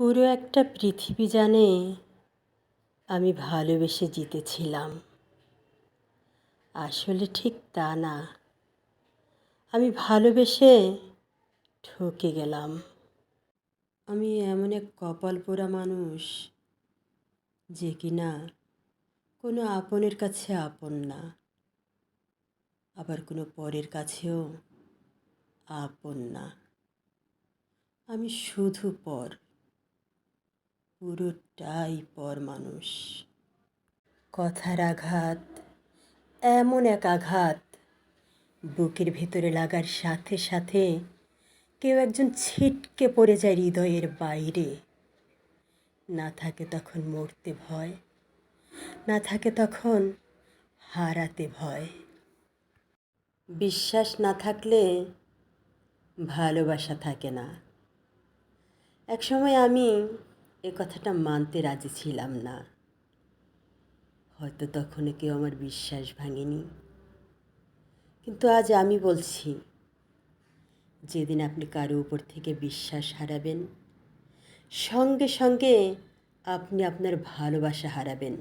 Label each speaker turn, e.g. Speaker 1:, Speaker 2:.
Speaker 1: পুরো একটা পৃথিবী জানে আমি ভালোবেসে জিতেছিলাম। আসলে ঠিক তা না। আমি ভালোবেসে ঠকে গেলাম। আমি এমন এক কপাল পোড়া মানুষ যে কিনা কোনো আপনের কাছে আপন না, আবার কোনো পরের কাছেও আপন না। আমি শুধু পর। পুরোটাই পর মানুষ। কথার আঘাত, এমন এক আঘাত, বুকের ভেতরে লাগার সাথে সাথে কেউ একজন ছিটকে পড়ে যায় হৃদয়ের বাইরে। না থাকে তখন মরতে ভয়, না থাকে তখন হারাতে ভয়। বিশ্বাস না থাকলে ভালোবাসা থাকে না। একসময় আমি এ কথাটা মানতে রাজি ছিলাম না। হয়তো তখনও কেউ আমার বিশ্বাস ভাঙেনি। কিন্তু আজ আমি বলছি, যেদিন আপনি কারও উপর থেকে বিশ্বাস হারাবেন, সঙ্গে সঙ্গে আপনি আপনার ভালোবাসা হারাবেন।